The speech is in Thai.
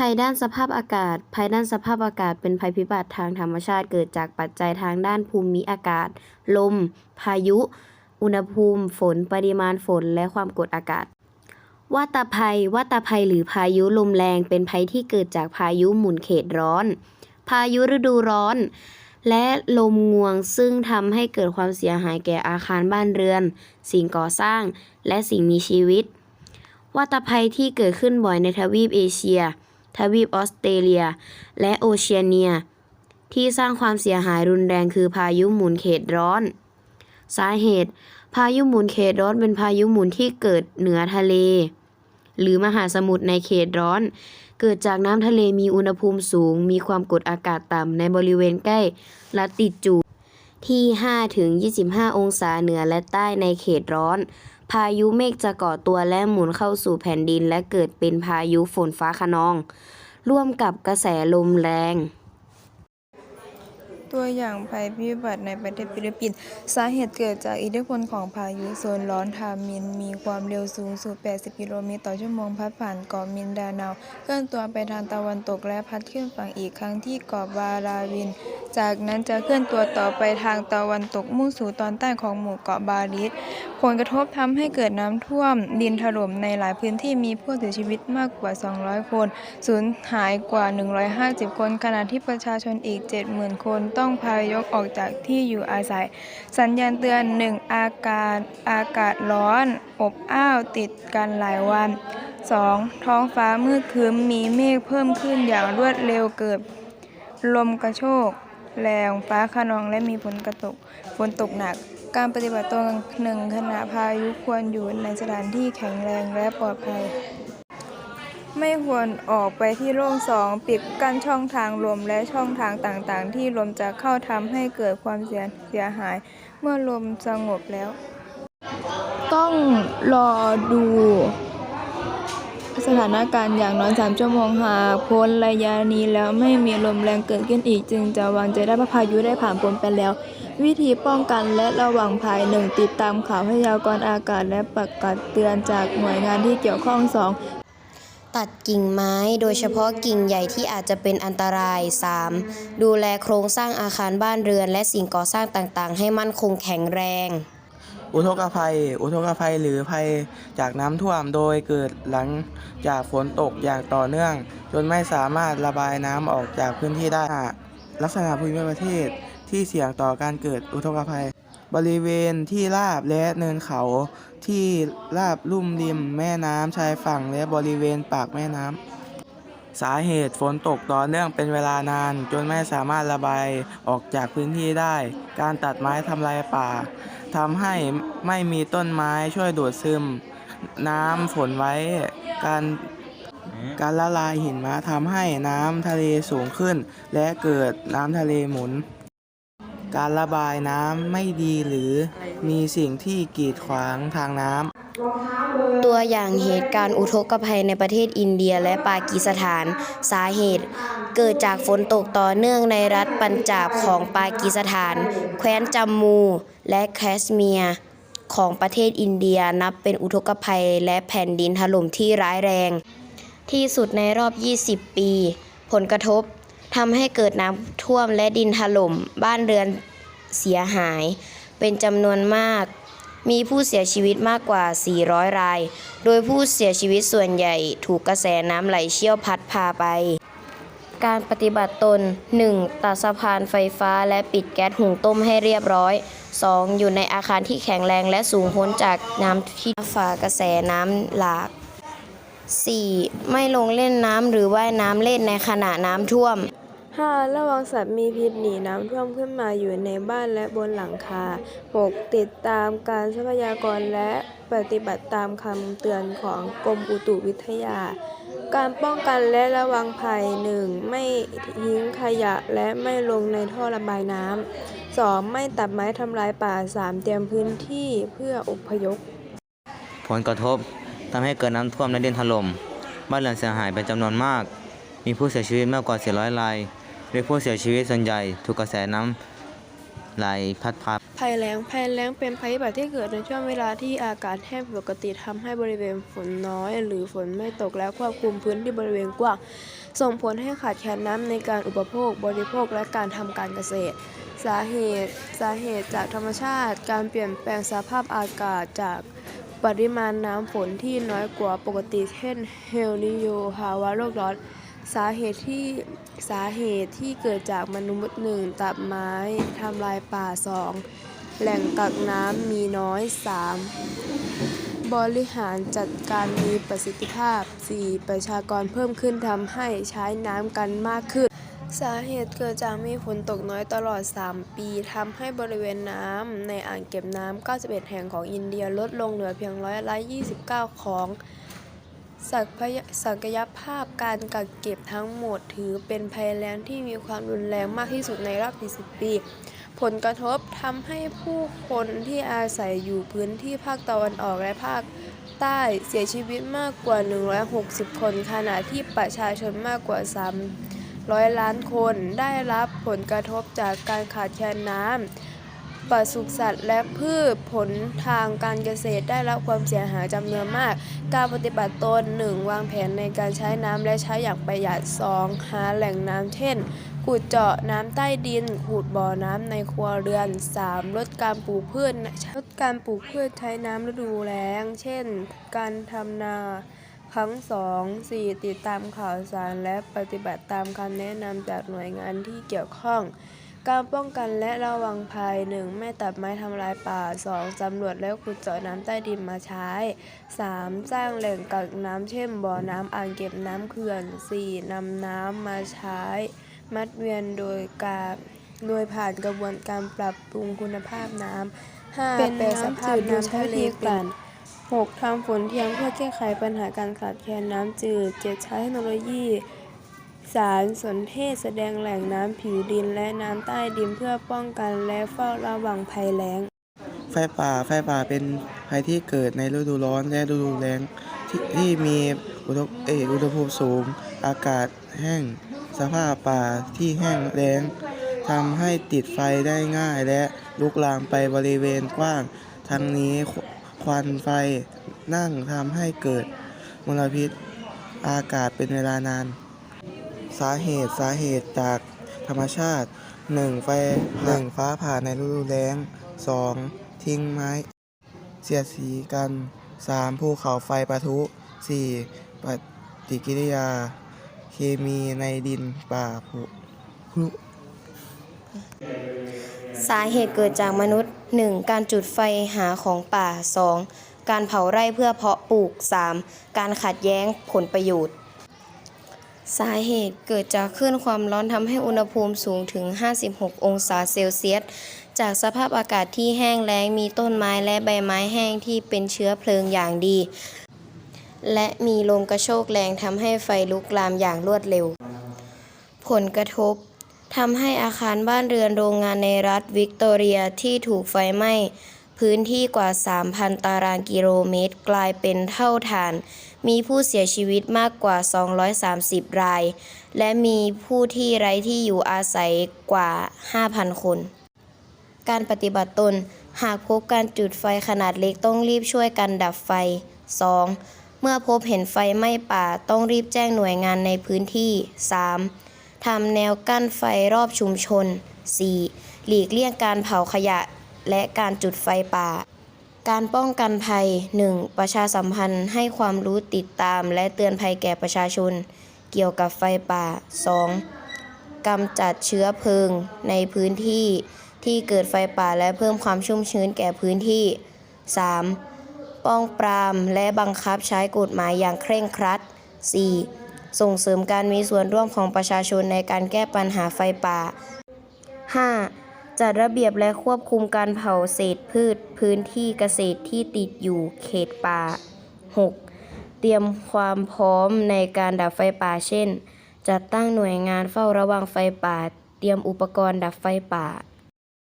ภัยด้านสภาพอากาศ ภัยด้านสภาพอากาศเป็นภัยพิบัติทางธรรมชาติเกิดจากปัจจัยทางด้านภูมิอากาศ ลม พายุ อุณหภูมิ ฝน ปริมาณฝน และความกดอากาศวาตภัยวาตภัยหรือพายุลมแรงเป็นภัยที่เกิดจากพายุหมุนเขตร้อน พายุฤดูร้อน และลมงวงซึ่งทำให้เกิดความเสียหายแก่อาคารบ้านเรือน สิ่งก่อสร้าง และสิ่งมีชีวิตวาตภัยที่เกิดขึ้นบ่อยในทวีปเอเชีย ทวีปออสเตรเลีย และโอเชียเนีย ที่สร้างความเสียหายรุนแรงคือพายุหมุนเขตร้อน สาเหตุ พายุหมุนเขตร้อนเป็นพายุหมุนที่เกิดเหนือทะเล หรือมหาสมุทรในเขตร้อน เกิดจากน้ำทะเลมีอุณหภูมิสูง มีความกดอากาศต่ำในบริเวณใกล้ลัติจูดที่5ถึง25 องศาเหนือและใต้ในเขตร้อน พายุเมฆจะก่อตัวและหมุนเข้าสู่แผ่นดินและเกิดเป็นพายุฝนฟ้าคะนอง ร่วมกับกระแสลมแรง ตัวอย่างภัยพิบัติในประเทศฟิลิปปินส์สาเหตุเกิดจากอิทธิพลของพายุโซนร้อนทามิน มีความเร็วสูงสุด 80 กิโลเมตรต่อชั่วโมงพัดผ่านเกาะมินดาเนาเคลื่อนตัวไปทางตะวันตกและพัดขึ้นฝั่งอีกครั้งที่เกาะบาราวิน จากนั้นจะเคลื่อนตัวต่อไปทางตะวันตกมุ่งสู่ตอนใต้ของหมู่เกาะบาริสผลกระทบทำให้เกิดน้ำท่วม ดินถล่มในหลายพื้นที่มีผู้เสียชีวิตมากกว่า 200 คนสูญหายกว่า 150 คน ขณะที่ประชาชนอีก 70,000 คนต้องพายกออกจากที่อยู่อาศัย สัญญาณเตือน 1 อากาศอากาศร้อน อบอ้าวติดกันหลายวัน 2. ท้องฟ้ามืดครึ้มมีเมฆเพิ่มขึ้นอย่างรวดเร็วเกิดลมกระโชก แรงฟ้าคะนองและมีฝนกระตกฝนตกหนัก การปฏิบัติตัวหนึ่งขณะพายุควรอยู่ในสถานที่แข็งแรงและปลอดภัย ไม่ควรออกไปที่โล่งสองปิดกั้นช่องทางลมและช่องทางต่างๆ ที่ลมจะเข้าทำให้เกิดความเสียเสียหาย เมื่อลมสงบแล้ว ต้องรอดู สถานการณ์อย่างน้อย3ชั่วโมงหากพ้นระยะนี้แล้วไม่มีลมแรงเกิดขึ้นอีก จึงจะวางใจได้ว่าพายุได้ผ่านพ้นไปแล้ว วิธีป้องกันและระวังภัยหนึ่งติดตามข่าวพยากรณ์อากาศและประกาศเตือนจากหน่วยงานที่เกี่ยวข้องสองตัดกิ่งไม้โดยเฉพาะกิ่งใหญ่ที่อาจจะเป็นอันตราย 3. ดูแลโครงสร้างอาคารบ้านเรือนและสิ่งก่อสร้างต่างๆ ให้มั่นคงแข็งแรง อุทกภัย อุทกภัยหรือภัยจากน้ำท่วมโดยเกิดหลังจากฝนตกอย่างต่อเนื่อง จนไม่สามารถระบายน้ำออกจากพื้นที่ได้ ลักษณะภูมิประเทศที่เสี่ยงต่อการเกิดอุทกภัย บริเวณที่ราบและเนินเขาที่ราบลุ่มริมแม่น้ำชายฝั่งและบริเวณปากแม่น้ำสาเหตุฝนตกต่อเนื่องเป็นเวลานาน จนไม่สามารถระบายออกจากพื้นที่ได้ การตัดไม้ทำลายป่า ทำให้ไม่มีต้นไม้ช่วยดูดซึม น้ำฝนไว้ การการละลายหินมาทำให้น้ำทะเลสูงขึ้น และเกิดน้ำทะเลหมุน การระบายน้ำไม่ดีหรือมีสิ่งที่กีดขวางทางน้ำ ตัวอย่างเหตุการณ์อุทกภัยในประเทศอินเดียและปากีสถานสาเหตุ เกิดจากฝนตกต่อเนื่องในรัฐปัญจาบของปากีสถาน แคว้นจัมมูและแคชเมียร์ของประเทศอินเดียนับเป็นอุทกภัยและแผ่นดินถล่มที่ร้ายแรง ที่สุดในรอบ 20 ปี ผลกระทบทำให้เกิดน้ำท่วมและดินถล่ม บ้านเรือนเสียหาย เป็นจำนวนมาก มีผู้เสียชีวิตมากกว่า 400 ราย โดยผู้เสียชีวิตส่วนใหญ่ถูกกระแสน้ำไหลเชี่ยวพัดพาไป การปฏิบัติตน 1. ตัดสะพานไฟฟ้าและปิดแก๊สหุงต้มให้เรียบร้อย 2. อยู่ในอาคารที่แข็งแรงและสูงพ้นจากน้ำที่ฝ่ากระแสน้ำหลาก 4. ไม่ลงเล่นน้ำหรือว่ายน้ำเล่นในขณะน้ำท่วม 5. ระวังสัตว์มีพิษหนีน้ำท่วมขึ้นมาอยู่ในบ้านและบนหลังคา 6. ติดตามการทรัพยากรและปฏิบัติตามคำเตือนของกรมอุตุวิทยา การป้องกันและระวังภัย 1. ไม่ทิ้งขยะและไม่ลงในท่อระบายน้ำ 2. ไม่ตัดไม้ทำลายป่า 3. เตรียมพื้นที่เพื่ออพยพ ผลกระทบทำให้เกิดน้ำท่วมและดินถล่ม บ้านเรือนเสียหายเป็นจำนวนมาก มีผู้เสียชีวิตมากกว่า 400 ราย โดยผู้เสียชีวิตส่วนใหญ่ถูกกระแสน้ำไหลพัดพาภัยแล้งภัยแล้งเป็นภัยพิบัติที่เกิดในช่วงเวลาที่อากาศแห้งผิดปกติทำให้บริเวณฝนน้อย หรือฝนไม่ตกและควบคุมพื้นที่บริเวณกว้างส่งผลให้ขาดแคลนน้ำในการอุปโภค บริโภคและการทำการเกษตร สาเหตุสาเหตุจากธรรมชาติ การเปลี่ยนแปลงสภาพอากาศจากปริมาณน้ำฝนที่น้อยกว่าปกติเช่นเฮลนิโยภาวะโลกร้อน สาเหตุที่สาเหตุที่เกิดจากมนุษย์หนึ่งตัดไม้ทำลายป่าสองแหล่งกักน้ำมีน้อย 3. บริหารจัดการมีประสิทธิภาพ 4. ประชากรเพิ่มขึ้นทำให้ใช้น้ำกันมากขึ้น สาเหตุเกิดจากมีฝนตกน้อยตลอด 3 ปีทำให้บริเวณน้ำในอ่างเก็บน้ำ91 แห่งของอินเดียลดลงเหลือเพียงร้อยละ29 ของ ศักยศักยภาพการกักเก็บทั้งหมดถือเป็นภัยแล้งที่มีความรุนแรงมากที่สุดในรอบ 40 ปี ผลกระทบทำให้ผู้คนที่อาศัยอยู่พื้นที่ภาคตะวันออกและภาคใต้เสียชีวิตมากกว่า 160 คน ขณะที่ประชาชนมากกว่า 300 ล้านคนได้รับผลกระทบจากการขาดแคลนน้ำ ปศุสัตว์ และพืชผลทางการเกษตรได้รับความเสียหายจำนวนมาก การปฏิบัติตน 1. วางแผนในการใช้น้ำและใช้อย่างประหยัด 2. หาแหล่งน้ำเช่น ขุดเจาะน้ำใต้ดิน ขุดบ่อน้ำในครัวเรือน 3. ลดการปลูกพืชลดการปลูกพืชใช้น้ำฤดูแล้ง เช่น การทำนาครั้ง2 4ติดตามข่าวสารและปฏิบัติตามคำแนะนำจากหน่วยงานที่เกี่ยวข้อง การป้องกันและระวังภัย 1. ไม่ตัดไม้ทำลายป่า 2. สำรวจและขุดเจาะน้ำใต้ดินมาใช้ 3. สร้างแหล่งกักน้ำเช่นบ่อน้ำอ่างเก็บน้ำเขื่อน 4. นำน้ำมาใช้ มัดเวียนโดยการโดยผ่านกระบวนการปรับปรุงคุณภาพน้ำ 5. เป็นแปลสภาพน้ำจืดน้ำทะเลโดยใช้วิธีกลั่น 6. ทำฝนเทียมเพื่อแก้ไขปัญหาการขาดแคลนน้ำจืด 7. ใช้เทคโนโลยี สารสนเทศแสดงแหล่งน้ำผิวดินและน้ำใต้ดินเพื่อป้องกันและเฝ้าระวังภัยแล้ง ไฟป่าไฟป่าเป็นภัยที่เกิดในฤดูร้อนและฤดูแล้งที่ที่มีอุณหเอออุณหภูมิสูง อากาศแห้ง สภาพป่าที่แห้งแล้งทำให้ติดไฟได้ง่ายและลุกลามไปบริเวณกว้าง ทั้งนี้คควันไฟนั่งทำให้เกิดมลพิษอากาศเป็นเวลานาน สาเหตุสาเหตุจากธรรมชาติ 1. ไฟ 1. ฟ้าผ่าในฤดูแล้ง 2. ทิ้งไม้ เสียดสีกัน 3. ภูเขาไฟปะทุ 4. ปฏิกิริยา เคมีในดินป่าผุพลุสาเหตุเกิดจากมนุษย์ 1. การจุดไฟหาของป่า 2. การเผาไร่เพื่อเพาะปลูก 3. การขัดแย้งผลประโยชน์ สาเหตุเกิดจากคลื่นความร้อนทำให้อุณหภูมิสูงถึง 56 องศาเซลเซียส จากสภาพอากาศที่แห้งแล้งมีต้นไม้และใบไม้แห้งที่เป็นเชื้อเพลิงอย่างดี และมีลมกระโชกแรงทำให้ไฟลุกลามอย่างรวดเร็ว ผลกระทบทำให้อาคารบ้านเรือนโรงงานในรัฐวิกตอเรียที่ถูกไฟไหม้ พื้นที่กว่า 3,000 ตารางกิโลเมตร กลายเป็นเท่าฐาน มีผู้เสียชีวิตมากกว่า 230 ราย และมีผู้ที่ไร้ที่อยู่อาศัยกว่า 5,000 คน การปฏิบัติตน หากพบการจุดไฟขนาดเล็กต้องรีบช่วยกันดับไฟ 2. เมื่อพบเห็นไฟไหม้ป่าต้องรีบแจ้งหน่วยงานในพื้นที่ 3. ทำแนวกั้นไฟรอบชุมชน 4. หลีกเลี่ยงการเผาขยะและการจุดไฟป่า การป้องกันภัย 1. ประชาสัมพันธ์ให้ความรู้ติดตามและเตือนภัยแก่ประชาชน เกี่ยวกับไฟป่า 2. กำจัดเชื้อเพลิงในพื้นที่ที่เกิดไฟป่าและเพิ่มความชุ่มชื้นแก่พื้นที่ 3. ป้องปรามและบังคับใช้กฎหมายอย่างเคร่งครัด 4. ส่งเสริมการมีส่วนร่วมของประชาชนในการแก้ปัญหาไฟป่า 5. จัดระเบียบและควบคุมการเผาเศษพืช พื้นที่เกษตรที่ติดอยู่เขตป่า 6. เตรียมความพร้อมในการดับไฟป่า เช่น จัดตั้งหน่วยงานเฝ้าระวังไฟป่า เตรียมอุปกรณ์ดับไฟป่า